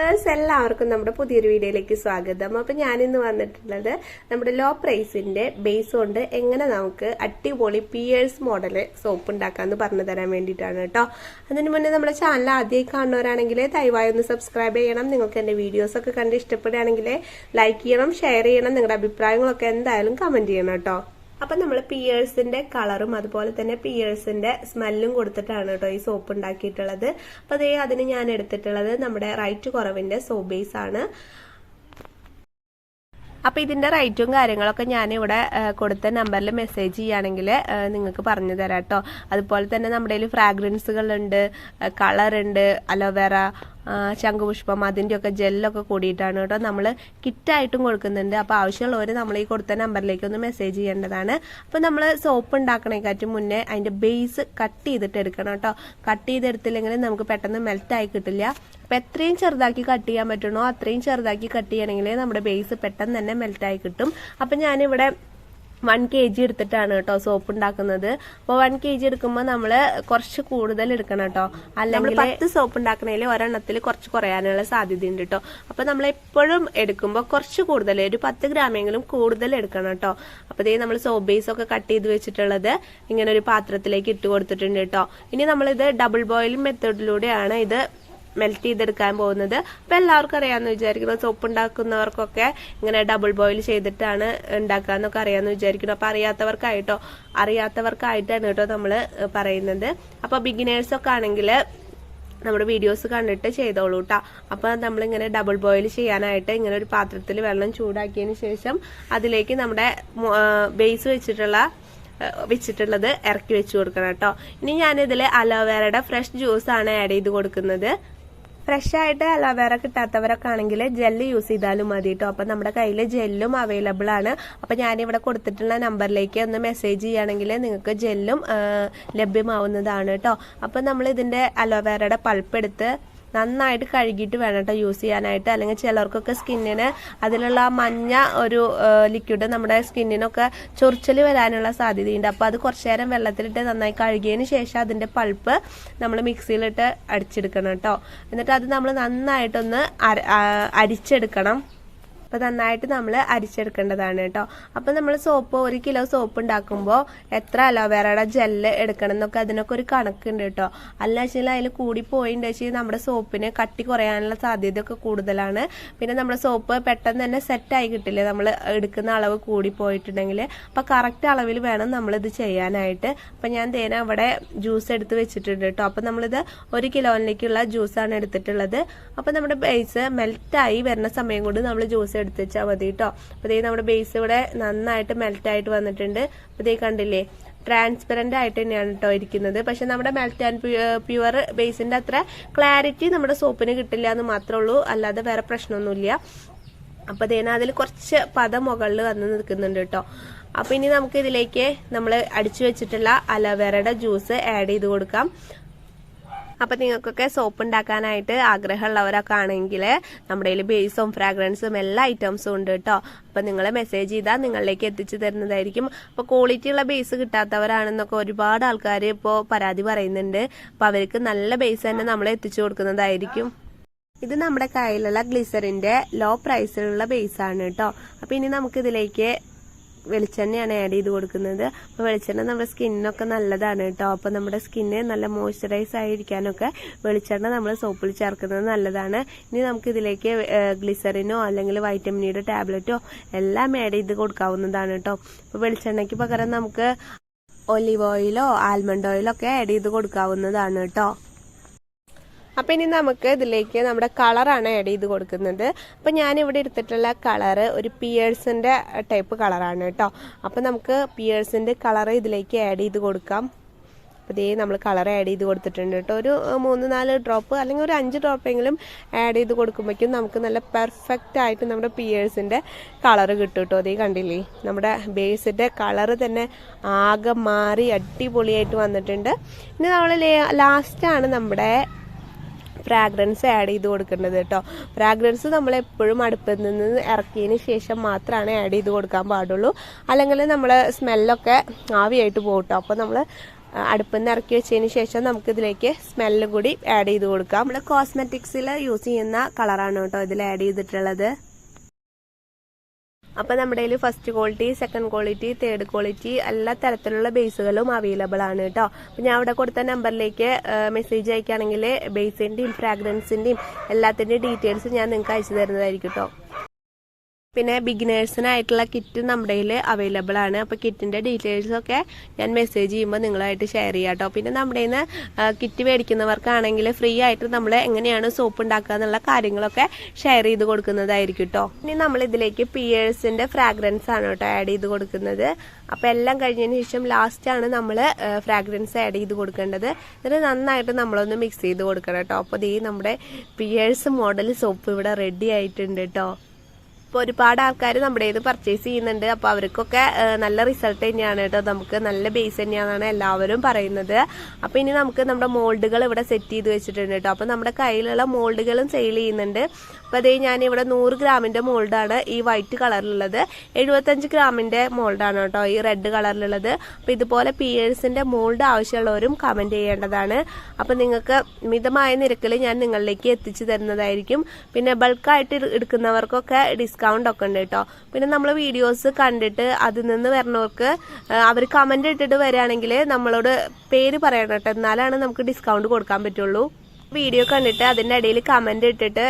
എല്ലാവർക്കും നമ്മുടെ പുതിയൊരു വീഡിയോയിലേക്ക് സ്വാഗതം. അപ്പൊ ഞാനിന്ന് വന്നിട്ടുള്ളത് നമ്മുടെ ലോ പ്രൈസിന്റെ ബേസ് കൊണ്ട് എങ്ങനെ നമുക്ക് അടിപൊളി പിയേഴ്സ് മോഡൽ സോപ്പ് ഉണ്ടാക്കാന്ന് പറഞ്ഞു തരാൻ വേണ്ടിയിട്ടാണ് കേട്ടോ. അതിന് മുന്നേ നമ്മുടെ ചാനൽ ആദ്യമായി കാണുന്നവരാണെങ്കിൽ ദയവായി ഒന്ന് സബ്സ്ക്രൈബ് ചെയ്യണം. നിങ്ങൾക്ക് എന്റെ വീഡിയോസ് ഒക്കെ കണ്ട് ഇഷ്ടപ്പെടുകയാണെങ്കിൽ ലൈക്ക് ചെയ്യണം ഷെയർ ചെയ്യണം. നിങ്ങളുടെ അഭിപ്രായങ്ങളൊക്കെ എന്തായാലും കമന്റ് ചെയ്യണം കേട്ടോ. അപ്പൊ നമ്മൾ പിയേഴ്സിന്റെ കളറും അതുപോലെ തന്നെ പിയേഴ്സിന്റെ സ്മെല്ലും കൊടുത്തിട്ടാണ് കേട്ടോ ഈ സോപ്പ് ഉണ്ടാക്കിയിട്ടുള്ളത്. അപ്പൊ അതേ അതിന് ഞാൻ എടുത്തിട്ടുള്ളത് നമ്മുടെ റൈറ്റ് കുറവിന്റെ സോപ്പ് ബേസ് ആണ്. അപ്പൊ ഇതിന്റെ റൈറ്റും കാര്യങ്ങളൊക്കെ ഞാൻ ഇവിടെ കൊടുത്ത നമ്പറിൽ മെസ്സേജ് ചെയ്യുകയാണെങ്കിൽ നിങ്ങൾക്ക് പറഞ്ഞു തരാം കേട്ടോ. അതുപോലെ തന്നെ നമ്മുടെ കയ്യിൽ ഫ്രാഗ്രൻസുകളുണ്ട് കളർ ഉണ്ട് അലോവേറ ശംഖുപുഷ്പം അതിന്റെ ഒക്കെ ജെല്ലൊക്കെ കൂടിയിട്ടാണ് കേട്ടോ നമ്മൾ കിറ്റായിട്ടും കൊടുക്കുന്നുണ്ട്. അപ്പോൾ ആവശ്യമുള്ളവർ നമ്മൾ ഈ കൊടുത്ത നമ്പറിലേക്ക് ഒന്ന് മെസ്സേജ് ചെയ്യേണ്ടതാണ്. അപ്പോൾ നമ്മൾ സോപ്പ് ഉണ്ടാക്കണേക്കാറ്റും മുന്നേ അതിന്റെ ബേസ് കട്ട് ചെയ്തിട്ട് എടുക്കണം കേട്ടോ. കട്ട് ചെയ്തെടുത്തില്ലെങ്കിൽ നമുക്ക് പെട്ടെന്ന് മെൽറ്റായി കിട്ടില്ല. അപ്പോൾ എത്രയും ചെറുതാക്കി കട്ട് ചെയ്യാൻ പറ്റണോ അത്രയും ചെറുതാക്കി കട്ട് ചെയ്യണമെങ്കിൽ നമ്മുടെ ബേസ് പെട്ടെന്ന് തന്നെ മെൽറ്റായി കിട്ടും. അപ്പം ഞാനിവിടെ വൺ കെ ജി എടുത്തിട്ടാണ് കേട്ടോ സോപ്പ് ഉണ്ടാക്കുന്നത്. അപ്പോൾ വൺ കെ ജി എടുക്കുമ്പോൾ നമ്മൾ കുറച്ച് കൂടുതൽ എടുക്കണം കേട്ടോ. അല്ലെങ്കിൽ പത്ത് സോപ്പ് ഉണ്ടാക്കണതിൽ ഒരെണ്ണത്തിൽ കുറച്ച് കുറയാനുള്ള സാധ്യതയുണ്ട് കേട്ടോ. അപ്പോൾ നമ്മൾ എപ്പോഴും എടുക്കുമ്പോൾ കുറച്ച് കൂടുതൽ ഒരു പത്ത് ഗ്രാമെങ്കിലും കൂടുതൽ എടുക്കണം കേട്ടോ. അപ്പോൾ ഇതേ നമ്മൾ സോപ്പ് ബേസ് ഒക്കെ കട്ട് ചെയ്ത് വെച്ചിട്ടുള്ളത് ഇങ്ങനെ ഒരു പാത്രത്തിലേക്ക് ഇട്ട് കൊടുത്തിട്ടുണ്ട് കേട്ടോ. ഇനി നമ്മളിത് ഡബിൾ ബോയിലിംഗ് മെത്തേഡിലൂടെയാണ് ഇത് മെൽറ്റ് ചെയ്തെടുക്കാൻ പോകുന്നത്. അപ്പം എല്ലാവർക്കും അറിയാമെന്ന് വിചാരിക്കുന്നു. സോപ്പ് ഉണ്ടാക്കുന്നവർക്കൊക്കെ ഇങ്ങനെ ഡബിൾ ബോയിൽ ചെയ്തിട്ടാണ് ഉണ്ടാക്കാന്നൊക്കെ അറിയാമെന്ന് വിചാരിക്കുന്നു. അപ്പം അറിയാത്തവർക്കായിട്ടോ അറിയാത്തവർക്കായിട്ടാണ് കേട്ടോ നമ്മൾ പറയുന്നത്. അപ്പോൾ ബിഗിനേഴ്സൊക്കെ ആണെങ്കിൽ നമ്മുടെ വീഡിയോസ് കണ്ടിട്ട് ചെയ്തോളൂ കേട്ടോ അപ്പോൾ നമ്മളിങ്ങനെ ഡബിൾ ബോയിൽ ചെയ്യാനായിട്ട് ഇങ്ങനെ ഒരു പാത്രത്തിൽ വെള്ളം ചൂടാക്കിയതിന് ശേഷം അതിലേക്ക് നമ്മുടെ ബേസ് വെച്ചിട്ടുള്ള വെച്ചിട്ടുള്ളത് ഇറക്കി വെച്ച് കൊടുക്കണം കേട്ടോ ഇനി ഞാനിതിൽ അലോവേറയുടെ ഫ്രഷ് ജ്യൂസ് ആണ് ആഡ് ചെയ്ത് കൊടുക്കുന്നത്. ഫ്രഷ് ആയിട്ട് അലോവേറ കിട്ടാത്തവരൊക്കെ ആണെങ്കിൽ ജെല്ല് യൂസ് ചെയ്താലും മതി കേട്ടോ അപ്പം നമ്മുടെ കയ്യിൽ ജെല്ലും അവൈലബിൾ ആണ്. അപ്പം ഞാനിവിടെ കൊടുത്തിട്ടുള്ള നമ്പറിലേക്ക് ഒന്ന് മെസ്സേജ് ചെയ്യുകയാണെങ്കിൽ നിങ്ങൾക്ക് ജെല്ലും ലഭ്യമാവുന്നതാണ് കേട്ടോ അപ്പം നമ്മൾ ഇതിന്റെ അലോവേറയുടെ പൾപ്പ് എടുത്ത് നന്നായിട്ട് കഴുകിയിട്ട് വേണം കേട്ടോ യൂസ് ചെയ്യാനായിട്ട്. അല്ലെങ്കിൽ ചിലർക്കൊക്കെ സ്കിന്നിന് അതിലുള്ള മഞ്ഞ ഒരു ലിക്വിഡ് നമ്മുടെ സ്കിന്നിനൊക്കെ ചൊറിച്ചൽ വരാനുള്ള സാധ്യതയുണ്ട്. അപ്പോൾ അത് കുറച്ച് നേരം വെള്ളത്തിലിട്ട് നന്നായി കഴുകിയതിന് ശേഷം അതിന്റെ പൾപ്പ് നമ്മൾ മിക്സിയിലിട്ട് അടിച്ചെടുക്കണം കേട്ടോ. എന്നിട്ട് അത് നമ്മൾ നന്നായിട്ടൊന്ന് അരിച്ചെടുക്കണം. അപ്പോൾ നന്നായിട്ട് നമ്മൾ അരിച്ചെടുക്കേണ്ടതാണ് കേട്ടോ. അപ്പോൾ നമ്മൾ സോപ്പ് ഒരു കിലോ സോപ്പ് ഉണ്ടാക്കുമ്പോൾ എത്ര അലോവേറയുടെ ജെല്ല് എടുക്കണം എന്നൊക്കെ അതിനൊക്കെ ഒരു കണക്കുണ്ട് കേട്ടോ. അല്ല വെച്ചാൽ അതിൽ കൂടി പോയിട്ടുണ്ട് വെച്ചാൽ നമ്മുടെ സോപ്പിന് കട്ടി കുറയാനുള്ള സാധ്യതയൊക്കെ കൂടുതലാണ്. പിന്നെ നമ്മുടെ സോപ്പ് പെട്ടെന്ന് തന്നെ സെറ്റായി കിട്ടില്ലേ? നമ്മൾ എടുക്കുന്ന അളവ് കൂടി പോയിട്ടുണ്ടെങ്കിൽ അപ്പോൾ കറക്റ്റ് അളവിൽ വേണം നമ്മളിത് ചെയ്യാനായിട്ട്. അപ്പോൾ ഞാൻ തേന അവിടെ ജ്യൂസ് എടുത്ത് വെച്ചിട്ടുണ്ട് കേട്ടോ. അപ്പോൾ നമ്മളിത് ഒരു കിലോയിലേക്കുള്ള ജ്യൂസാണ് എടുത്തിട്ടുള്ളത്. അപ്പോൾ നമ്മുടെ ബേസ് മെൽറ്റായി വരുന്ന സമയം കൊണ്ട് നമ്മൾ ജ്യൂസ് എടുത്ത് വെച്ചാൽ മതി കേട്ടോ അപ്പോൾ ഇതേ നമ്മുടെ ബേസ് ഇവിടെ നന്നായിട്ട് മെൽറ്റ് ആയിട്ട് വന്നിട്ടുണ്ട്. അപ്പോൾ ഇതേ കണ്ടില്ലേ? ട്രാൻസ്പെറന്റ് ആയിട്ട് തന്നെയാണ് കേട്ടോ ഇരിക്കുന്നത്. പക്ഷെ നമ്മുടെ മെൽറ്റ് ആൻഡ് പ്യുവർ ബേസിന്റെ അത്ര ക്ലാരിറ്റി നമ്മുടെ സോപ്പിന് കിട്ടില്ല എന്ന് മാത്രമേ ഉള്ളൂ അല്ലാതെ വേറെ പ്രശ്നമൊന്നുമില്ല. അപ്പോൾ അതേന അതിൽ കുറച്ച് പദം മുകളിൽ വന്ന് നിൽക്കുന്നുണ്ട് കേട്ടോ അപ്പോൾ ഇനി നമുക്ക് ഇതിലേക്ക് നമ്മൾ അടിച്ചു വെച്ചിട്ടുള്ള അലോവേറയുടെ ജ്യൂസ് ആഡ് ചെയ്ത് കൊടുക്കാം. അപ്പൊ നിങ്ങൾക്കൊക്കെ സോപ്പ് ഉണ്ടാക്കാനായിട്ട് ആഗ്രഹമുള്ളവരൊക്കെ ആണെങ്കിൽ നമ്മുടെ കയ്യിൽ ബേസും ഫ്രാഗ്രൻസും എല്ലാ ഐറ്റംസും ഉണ്ട് കേട്ടോ. അപ്പൊ നിങ്ങൾ മെസ്സേജ് ചെയ്താൽ നിങ്ങളിലേക്ക് എത്തിച്ചു തരുന്നതായിരിക്കും. അപ്പോൾ ക്വാളിറ്റി ഉള്ള ബേസ് കിട്ടാത്തവരാണെന്നൊക്കെ ഒരുപാട് ആൾക്കാർ ഇപ്പോൾ പരാതി പറയുന്നുണ്ട്. അപ്പോൾ അവർക്ക് നല്ല ബേസ് തന്നെ നമ്മൾ എത്തിച്ചു കൊടുക്കുന്നതായിരിക്കും. ഇത് നമ്മുടെ കയ്യിലുള്ള ഗ്ലിസറിന്റെ ലോ പ്രൈസിലുള്ള ബേസ് ആണ് കേട്ടോ. അപ്പൊ ഇനി നമുക്ക് ഇതിലേക്ക് വെളിച്ചെണ്ണയാണ് ആഡ് ചെയ്ത് കൊടുക്കുന്നത്. അപ്പോൾ വെളിച്ചെണ്ണ നമ്മുടെ സ്കിന്നിനൊക്കെ നല്ലതാണ് കേട്ടോ. അപ്പോൾ നമ്മുടെ സ്കിന്ന് നല്ല മോയ്സ്ചറൈസ് ആയിരിക്കാനൊക്കെ വെളിച്ചെണ്ണ നമ്മൾ സോപ്പിൽ ചേർക്കുന്നത് നല്ലതാണ്. ഇനി നമുക്ക് ഇതിലേക്ക് ഗ്ലിസറിനോ അല്ലെങ്കിൽ വൈറ്റമിനിയുടെ ടാബ്ലറ്റോ എല്ലാം ആഡ് ചെയ്ത് കൊടുക്കാവുന്നതാണ് കേട്ടോ. അപ്പോൾ വെളിച്ചെണ്ണയ്ക്ക് പകരം നമുക്ക് ഒലിവ് ഓയിലോ ആൽമണ്ട് ഓയിലോ ഒക്കെ ആഡ് ചെയ്ത് കൊടുക്കാവുന്നതാണ് കേട്ടോ. അപ്പം ഇനി നമുക്ക് ഇതിലേക്ക് നമ്മുടെ കളറാണ് ആഡ് ചെയ്ത് കൊടുക്കുന്നത്. അപ്പം ഞാനിവിടെ എടുത്തിട്ടുള്ള കളറ് ഒരു പിയേഴ്സിന്റെ ടൈപ്പ് കളറാണ് കേട്ടോ. അപ്പോൾ നമുക്ക് പിയേഴ്സിന്റെ കളറ് ഇതിലേക്ക് ആഡ് ചെയ്ത് കൊടുക്കാം. അപ്പോൾ ഇതേ നമ്മൾ കളർ ആഡ് ചെയ്ത് കൊടുത്തിട്ടുണ്ട് കേട്ടോ. ഒരു മൂന്ന് നാല് ഡ്രോപ്പ് അല്ലെങ്കിൽ ഒരു അഞ്ച് ഡ്രോപ്പെങ്കിലും ആഡ് ചെയ്ത് കൊടുക്കുമ്പോഴേക്കും നമുക്ക് നല്ല പെർഫെക്റ്റ് ആയിട്ട് നമ്മുടെ പിയേഴ്സിന്റെ കളർ കിട്ടും കേട്ടോ. അതേ കണ്ടില്ലേ? നമ്മുടെ ബേസിന്റെ കളർ തന്നെ ആകെ മാറി അടിപൊളിയായിട്ട് വന്നിട്ടുണ്ട്. ഇനി നമ്മൾ ലാസ്റ്റാണ് നമ്മുടെ ഫ്രാഗ്രൻസ് ആഡ് ചെയ്ത് കൊടുക്കേണ്ടത് കേട്ടോ. ഫ്രാഗ്രൻസ് നമ്മൾ എപ്പോഴും അടുപ്പിൽ നിന്ന് ഇറക്കിയതിന് ശേഷം മാത്രമാണ് ആഡ് ചെയ്ത് കൊടുക്കാൻ പാടുള്ളൂ. അല്ലെങ്കിൽ നമ്മൾ സ്മെല്ലൊക്കെ ആവിയായിട്ട് പോകും കേട്ടോ. അപ്പോൾ നമ്മൾ അടുപ്പിൽ നിന്ന് ഇറക്കി വെച്ചതിന് ശേഷം നമുക്ക് ഇതിലേക്ക് സ്മെല്ലും കൂടി ആഡ് ചെയ്ത് കൊടുക്കാം. നമ്മൾ കോസ്മെറ്റിക്സിൽ യൂസ് ചെയ്യുന്ന കളറാണ് കേട്ടോ ഇതിൽ ആഡ് ചെയ്തിട്ടുള്ളത്. അപ്പോൾ നമ്മുടെ കയ്യിൽ first quality second quality third quality എല്ലാ തരത്തിലുള്ള ബേസുകളും അവൈലബിൾ ആണ് കേട്ടോ അപ്പോൾ ഞാൻ അവിടെ കൊടുത്ത നമ്പറിലേക്ക് മെസ്സേജ് അയക്കുകയാണെങ്കിൽ ബേസിന്റെയും ഫ്രാഗ്രൻസിന്റെയും എല്ലാത്തിന്റെയും ഡീറ്റെയിൽസ് ഞാൻ നിങ്ങൾക്ക് അയച്ചു തരുന്നതായിരിക്കും കേട്ടോ പിന്നെ ബിഗിനേഴ്സിനായിട്ടുള്ള കിറ്റ് നമ്മുടെ കയ്യിൽ അവൈലബിൾ ആണ്. അപ്പോൾ കിറ്റിന്റെ ഡീറ്റെയിൽസൊക്കെ ഞാൻ മെസ്സേജ് ചെയ്യുമ്പോൾ നിങ്ങളായിട്ട് ഷെയർ ചെയ്യാം കേട്ടോ പിന്നെ നമ്മുടെ നിന്ന് കിറ്റ് മേടിക്കുന്നവർക്കാണെങ്കിൽ ഫ്രീ ആയിട്ട് നമ്മൾ എങ്ങനെയാണ് സോപ്പ് ഉണ്ടാക്കുക എന്നുള്ള കാര്യങ്ങളൊക്കെ ഷെയർ ചെയ്ത് കൊടുക്കുന്നതായിരിക്കും കേട്ടോ ഇനി നമ്മൾ ഇതിലേക്ക് പിയേഴ്സിന്റെ ഫ്രാഗ്രൻസ് ആണ് കേട്ടോ ആഡ് ചെയ്ത് കൊടുക്കുന്നത്. അപ്പോൾ എല്ലാം കഴിഞ്ഞതിന് ശേഷം ലാസ്റ്റാണ് നമ്മൾ ഫ്രാഗ്രൻസ് ആഡ് ചെയ്ത് കൊടുക്കേണ്ടത്. എന്നിട്ട് നന്നായിട്ട് നമ്മളൊന്ന് മിക്സ് ചെയ്ത് കൊടുക്കണം കേട്ടോ അപ്പോൾ ഈ നമ്മുടെ പിയേഴ്സ് മോഡൽ സോപ്പ് ഇവിടെ റെഡി ആയിട്ടുണ്ട് കേട്ടോ ഇപ്പോൾ ഒരുപാട് ആൾക്കാർ നമ്മുടെ ഇത് പർച്ചേസ് ചെയ്യുന്നുണ്ട്. അപ്പോൾ അവർക്കൊക്കെ നല്ല റിസൾട്ട് തന്നെയാണ് കേട്ടോ. നമുക്ക് നല്ല ബേസ് തന്നെയാണെന്നാണ് എല്ലാവരും പറയുന്നത്. അപ്പോൾ ഇനി നമുക്ക് നമ്മുടെ മോൾഡുകൾ ഇവിടെ സെറ്റ് ചെയ്ത് വെച്ചിട്ടുണ്ട് കേട്ടോ. അപ്പോൾ നമ്മുടെ കയ്യിലുള്ള മോൾഡുകളും സെയിൽ ചെയ്യുന്നുണ്ട്. അപ്പോൾ അതേ ഞാൻ ഇവിടെ നൂറ് ഗ്രാമിന്റെ മോൾഡാണ് ഈ വൈറ്റ് കളറിലുള്ളത്. എഴുപത്തഞ്ച് ഗ്രാമിന്റെ മോൾഡാണ് കേട്ടോ ഈ റെഡ് കളറിലുള്ളത്. അപ്പോൾ ഇതുപോലെ പിയേഴ്സിന്റെ മോൾഡ് ആവശ്യമുള്ളവരും കമന്റ് ചെയ്യേണ്ടതാണ്. അപ്പോൾ നിങ്ങൾക്ക് മിതമായ നിരക്കിൽ ഞാൻ നിങ്ങളിലേക്ക് എത്തിച്ചു തരുന്നതായിരിക്കും. പിന്നെ ബൾക്കായിട്ട് എടുക്കുന്നവർക്കൊക്കെ ഡിസ്കൗണ്ട് ഒക്കെ ഉണ്ട് കേട്ടോ. പിന്നെ നമ്മൾ വീഡിയോസ് കണ്ടിട്ട് അതിൽ നിന്ന് വരുന്നവർക്ക് അവർ കമന്റ് ഇട്ടിട്ട് വരികയാണെങ്കിൽ നമ്മളോട് പേര് പറയണം കേട്ടോ. എന്നാലാണ് നമുക്ക് ഡിസ്കൗണ്ട് കൊടുക്കാൻ പറ്റുള്ളൂ. വീഡിയോ കണ്ടിട്ട് അതിന്റെ ഇടയിൽ കമന്റ് ഇട്ടിട്ട്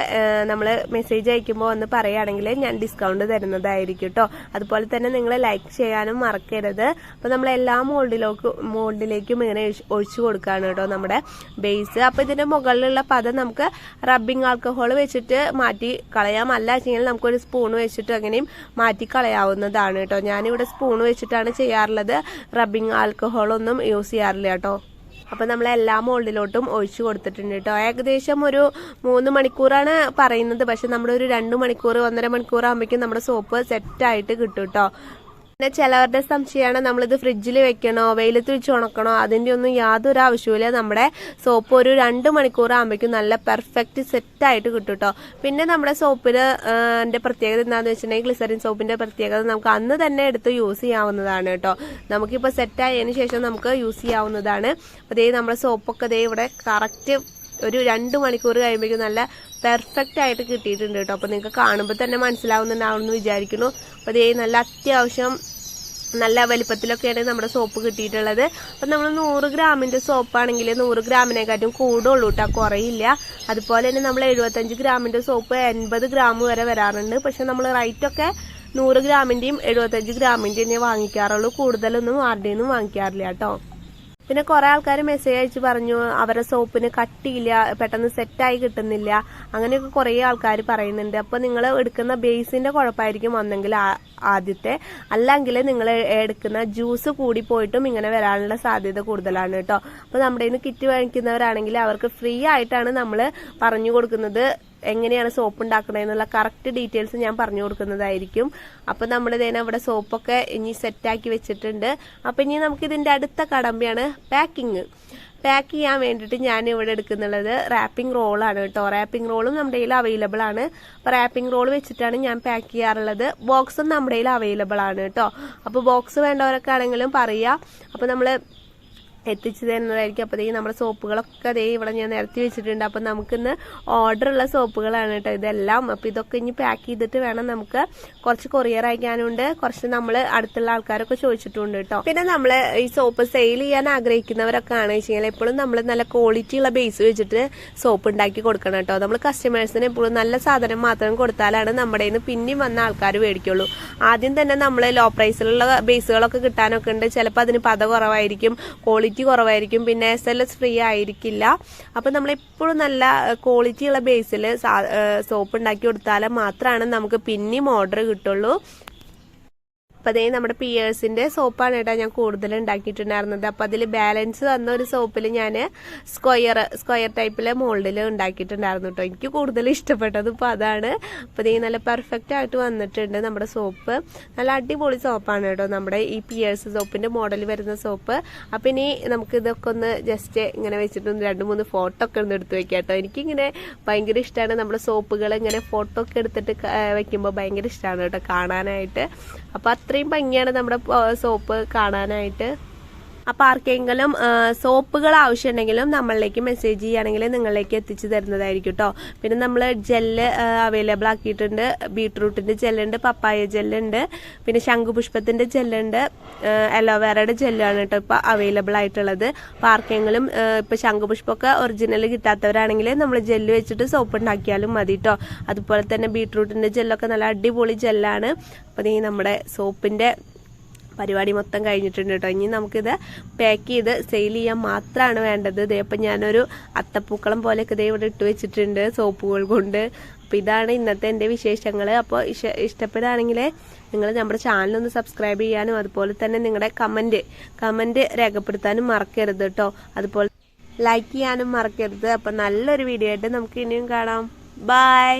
നമ്മൾ മെസ്സേജ് അയക്കുമ്പോൾ ഒന്ന് പറയുകയാണെങ്കിൽ ഞാൻ ഡിസ്കൗണ്ട് തരുന്നതായിരിക്കും കേട്ടോ അതുപോലെ തന്നെ നിങ്ങൾ ലൈക്ക് ചെയ്യാനും മറക്കരുത്. അപ്പോൾ നമ്മൾ എല്ലാ മോൾഡിലേക്ക് മോൾഡിലേക്കും ഇങ്ങനെ ഒഴിച്ചു കൊടുക്കുകയാണ് കേട്ടോ നമ്മുടെ ബേസ് അപ്പോൾ ഇതിന്റെ മുകളിലുള്ള പദം നമുക്ക് റബ്ബിംഗ് ആൽക്കഹോൾ വെച്ചിട്ട് മാറ്റി കളയാം. അല്ല വെച്ചെങ്കിൽ നമുക്കൊരു സ്പൂൺ വെച്ചിട്ട് അങ്ങനെയും മാറ്റി കളയാവുന്നതാണ് കേട്ടോ ഞാനിവിടെ സ്പൂൺ വെച്ചിട്ടാണ് ചെയ്യാറുള്ളത്. റബ്ബിംഗ് ആൽക്കഹോൾ ഒന്നും യൂസ് ചെയ്യാറില്ല കേട്ടോ അപ്പോൾ നമ്മൾ എല്ലാ മോൾഡിലോട്ടും ഒഴിച്ചു കൊടുത്തിട്ടുണ്ട് കേട്ടോ ഏകദേശം ഒരു മൂന്ന് മണിക്കൂറാണ് പറയുന്നത്. പക്ഷെ നമ്മുടെ ഒരു രണ്ട് മണിക്കൂർ ഒന്നര മണിക്കൂർ ആകുമ്പോഴേക്കും നമ്മുടെ സോപ്പ് സെറ്റായിട്ട് കിട്ടും കേട്ടോ പിന്നെ ചിലവരുടെ സംശയമാണ് നമ്മളിത് ഫ്രിഡ്ജിൽ വെക്കണോ വെയിലത്ത് വെച്ച് ഉണക്കണോ അതിന്റെ ഒന്നും യാതൊരു ആവശ്യമില്ല നമ്മുടെ സോപ്പ് ഒരു രണ്ട് മണിക്കൂർ ആകുമ്പോഴേക്കും നല്ല പെർഫെക്റ്റ് സെറ്റായിട്ട് കിട്ടും കേട്ടോ പിന്നെ നമ്മുടെ സോപ്പിന് എന്റെ പ്രത്യേകത എന്താണെന്ന് വെച്ചിട്ടുണ്ടെങ്കിൽ ഗ്ലിസറിൻ സോപ്പിന്റെ പ്രത്യേകത നമുക്ക് അന്ന് തന്നെ എടുത്ത് യൂസ് ചെയ്യാവുന്നതാണ് കേട്ടോ നമുക്കിപ്പോൾ സെറ്റായതിനു ശേഷം നമുക്ക് യൂസ് ചെയ്യാവുന്നതാണ്. അപ്പോൾ ദേ നമ്മുടെ സോപ്പൊക്കെ ദേ ഇവിടെ കറക്റ്റ് ഒരു രണ്ട് മണിക്കൂർ കഴിയുമ്പോഴേക്കും നല്ല പെർഫെക്റ്റ് ആയിട്ട് കിട്ടിയിട്ടുണ്ട് കേട്ടോ. അപ്പോൾ നിങ്ങൾക്ക് കാണുമ്പോൾ തന്നെ മനസ്സിലാവുന്നുണ്ടാവുമെന്ന് വിചാരിക്കുന്നു. അപ്പോൾ അതേ നല്ല അത്യാവശ്യം നല്ല വലിപ്പത്തിലൊക്കെയാണ് നമ്മുടെ സോപ്പ് കിട്ടിയിട്ടുള്ളത്. അപ്പം നമ്മൾ നൂറ് ഗ്രാമിന്റെ സോപ്പാണെങ്കിൽ നൂറ് ഗ്രാമിനെക്കാട്ടും കൂടുള്ളൂ കേട്ടോ. കുറയില്ല. അതുപോലെ തന്നെ നമ്മൾ എഴുപത്തഞ്ച് ഗ്രാമിന്റെ സോപ്പ് എൺപത് ഗ്രാം വരെ വരാറുണ്ട്. പക്ഷെ നമ്മൾ റൈറ്റൊക്കെ നൂറ് ഗ്രാമിന്റെയും എഴുപത്തഞ്ച് ഗ്രാമിന്റെയും വാങ്ങിക്കാറുള്ളൂ. കൂടുതലൊന്നും ആരുടെയൊന്നും വാങ്ങിക്കാറില്ല കേട്ടോ. പിന്നെ കുറെ ആൾക്കാർ മെസ്സേജ് അയച്ച് പറഞ്ഞു അവരുടെ സോപ്പിന് കട്ടിയില്ല പെട്ടെന്ന് സെറ്റായി കിട്ടുന്നില്ല അങ്ങനെയൊക്കെ കുറേ ആൾക്കാർ പറയുന്നുണ്ട്. അപ്പോൾ നിങ്ങൾ എടുക്കുന്ന ബേസിന്റെ കുഴപ്പമായിരിക്കും ഒന്നെങ്കിൽ ആദ്യത്തെ. അല്ലെങ്കിൽ നിങ്ങൾ എടുക്കുന്ന ജ്യൂസ് കൂടി പോയിട്ടും ഇങ്ങനെ വരാനുള്ള സാധ്യത കൂടുതലാണ് കേട്ടോ. അപ്പോൾ നമ്മുടെ കിറ്റ് വാങ്ങിക്കുന്നവരാണെങ്കിൽ അവർക്ക് ഫ്രീ ആയിട്ടാണ് നമ്മൾ പറഞ്ഞു കൊടുക്കുന്നത്. എങ്ങനെയാണ് സോപ്പ് ഉണ്ടാക്കണതെന്നുള്ള കറക്റ്റ് ഡീറ്റെയിൽസ് ഞാൻ പറഞ്ഞു കൊടുക്കുന്നതായിരിക്കും. അപ്പോൾ നമ്മൾ ഇതേനെ ഇവിടെ സോപ്പൊക്കെ ഇനി സെറ്റാക്കി വെച്ചിട്ടുണ്ട്. അപ്പോൾ ഇനി നമുക്ക് ഇതിന്റെ അടുത്ത കടമ്പയാണ് പാക്കിങ് പാക്ക് ചെയ്യാൻ വേണ്ടിയിട്ട് ഞാൻ ഇവിടെ എടുക്കുന്നുള്ളത് റാപ്പിംഗ് റോളാണ് കേട്ടോ. റാപ്പിംഗ് റോളും നമ്മുടെ കയ്യിൽ അവൈലബിൾ ആണ്. അപ്പോൾ റാപ്പിംഗ് റോൾ വെച്ചിട്ടാണ് ഞാൻ പാക്ക് ചെയ്യാറുള്ളത്. ബോക്സും നമ്മുടെ കയ്യിൽ അവൈലബിൾ ആണ് കേട്ടോ. അപ്പോൾ ബോക്സ് വേണ്ടവരൊക്കെ ആണെങ്കിലും പറയുക അപ്പോൾ നമ്മൾ എത്തിച്ചു തരുന്നതായിരിക്കും. അപ്പോഴത്തേക്ക് നമ്മുടെ സോപ്പുകളൊക്കെ അതേ ഇവിടെ ഞാൻ നിരത്തി വെച്ചിട്ടുണ്ട്. അപ്പം നമുക്കിന്ന് ഓർഡറുള്ള സോപ്പുകളാണ് കേട്ടോ ഇതെല്ലാം. അപ്പോൾ ഇതൊക്കെ ഇനി പാക്ക് ചെയ്തിട്ട് വേണം നമുക്ക് കുറച്ച് കൊറിയർ അയക്കാനുണ്ട്. കുറച്ച് നമ്മൾ അടുത്തുള്ള ആൾക്കാരൊക്കെ ചോദിച്ചിട്ടുണ്ട് കേട്ടോ. പിന്നെ നമ്മൾ ഈ സോപ്പ് സെയിൽ ചെയ്യാൻ ആഗ്രഹിക്കുന്നവരൊക്കെ ആണ് വെച്ചാൽ എപ്പോഴും നമ്മൾ നല്ല ക്വാളിറ്റി ഉള്ള ബേസ് വെച്ചിട്ട് സോപ്പ് ഉണ്ടാക്കി കൊടുക്കണം കേട്ടോ. നമ്മൾ കസ്റ്റമേഴ്സിന് എപ്പോഴും നല്ല സാധനം മാത്രം കൊടുത്താലാണ് നമ്മുടെ നിന്ന് പിന്നെയും വന്ന ആൾക്കാർ മേടിക്കുള്ളൂ. ആദ്യം തന്നെ നമ്മൾ ലോ പ്രൈസിലുള്ള ബേസുകളൊക്കെ കിട്ടാനൊക്കെ ഉണ്ട്. ചിലപ്പോൾ അതിന് പത കുറവായിരിക്കും. ക്വാളിറ്റി ക്വാളിറ്റി കുറവായിരിക്കും. പിന്നെ എസ് എൽ എസ് ഫ്രീ ആയിരിക്കില്ല. അപ്പം നമ്മളെപ്പോഴും നല്ല ക്വാളിറ്റിയുള്ള ബേസിൽ സോപ്പ് ഉണ്ടാക്കി കൊടുത്താൽ മാത്രമാണ് നമുക്ക് പിന്നെയും ഓർഡർ കിട്ടുള്ളൂ. അപ്പോൾ അതേ നമ്മുടെ പിയേഴ്സിന്റെ സോപ്പാണ് കേട്ടോ ഞാൻ കൂടുതൽ ഉണ്ടാക്കിയിട്ടുണ്ടായിരുന്നത്. അപ്പോൾ അതിൽ ബാലൻസ് വന്ന ഒരു സോപ്പിൽ ഞാൻ സ്ക്വയർ സ്ക്വയർ ടൈപ്പിലെ മോൾഡിൽ ഉണ്ടാക്കിയിട്ടുണ്ടായിരുന്നു കേട്ടോ. എനിക്ക് കൂടുതൽ ഇഷ്ടപ്പെട്ടത് ഇപ്പോൾ അതാണ്. അപ്പോൾ ഇതേ നല്ല പെർഫെക്റ്റ് ആയിട്ട് വന്നിട്ടുണ്ട് നമ്മുടെ സോപ്പ്. നല്ല അടിപൊളി സോപ്പാണ് കേട്ടോ നമ്മുടെ ഈ പിയേഴ്സ് സോപ്പിന്റെ മോഡൽ വരുന്ന സോപ്പ്. അപ്പോൾ ഇനി നമുക്ക് ഇതൊക്കെ ഒന്ന് ജസ്റ്റ് ഇങ്ങനെ വെച്ചിട്ട് രണ്ട് മൂന്ന് ഫോട്ടോ ഒക്കെ ഒന്ന് എടുത്ത് വെക്കാം കേട്ടോ. എനിക്കിങ്ങനെ ഭയങ്കര ഇഷ്ടമാണ് നമ്മുടെ സോപ്പുകൾ ഇങ്ങനെ ഫോട്ടോ ഒക്കെ എടുത്തിട്ട് വെക്കുമ്പോൾ ഭയങ്കര ഇഷ്ടമാണ് കേട്ടോ കാണാനായിട്ട്. അപ്പോൾ അത്രയും ഭംഗിയാണ് നമ്മുടെ സോപ്പ് കാണാനായിട്ട്. അപ്പോൾ ആർക്കെങ്കിലും സോപ്പുകൾ ആവശ്യമുണ്ടെങ്കിലും നമ്മളിലേക്ക് മെസ്സേജ് ചെയ്യുകയാണെങ്കിൽ നിങ്ങളിലേക്ക് എത്തിച്ചു തരുന്നതായിരിക്കും കേട്ടോ പിന്നെ നമ്മൾ ജെല്ല് അവൈലബിൾ ആക്കിയിട്ടുണ്ട്. ബീട്രൂട്ടിന്റെ ജെല്ലുണ്ട് പപ്പായ ജെല്ലുണ്ട് പിന്നെ ശംഖുപുഷ്പത്തിന്റെ ജെല്ലുണ്ട് അലോവേറയുടെ ജെല്ലാണ് കേട്ടോ ഇപ്പോൾ അവൈലബിൾ ആയിട്ടുള്ളത്. അപ്പോൾ ആർക്കെങ്കിലും ഇപ്പോൾ ശംഖുപുഷ്പമൊക്കെ ഒറിജിനൽ കിട്ടാത്തവരാണെങ്കിൽ നമ്മൾ ജെല്ല് വെച്ചിട്ട് സോപ്പ് ഉണ്ടാക്കിയാലും മതി കേട്ടോ അതുപോലെ തന്നെ ബീട്രൂട്ടിന്റെ ജെല്ലൊക്കെ നല്ല അടിപൊളി ജെല്ലാണ്. അപ്പൊ നീ നമ്മുടെ സോപ്പിന്റെ പരിപാടി മൊത്തം കഴിഞ്ഞിട്ടുണ്ട് കേട്ടോ. ഇനി നമുക്കിത് പാക്ക് ചെയ്ത് സെയിൽ ചെയ്യാൻ മാത്രമാണ് വേണ്ടത്. ഇതേ അപ്പം ഞാനൊരു അത്തപ്പൂക്കളം പോലെയൊക്കെ ഇതേ ഇവിടെ ഇട്ട് വെച്ചിട്ടുണ്ട് സോപ്പുകൾ കൊണ്ട്. അപ്പോൾ ഇതാണ് ഇന്നത്തെ എന്റെ വിശേഷങ്ങൾ അപ്പോൾ ഇഷ ഇഷ്ടപ്പെടുകയാണെങ്കിൽ നിങ്ങൾ നമ്മുടെ ചാനലൊന്ന് സബ്സ്ക്രൈബ് ചെയ്യാനും അതുപോലെ തന്നെ നിങ്ങളുടെ കമന്റ് കമന്റ് രേഖപ്പെടുത്താനും മറക്കരുത് കേട്ടോ. അതുപോലെ ലൈക്ക് ചെയ്യാനും മറക്കരുത്. അപ്പം നല്ലൊരു വീഡിയോ ആയിട്ട് നമുക്ക് ഇനിയും കാണാം. ബൈ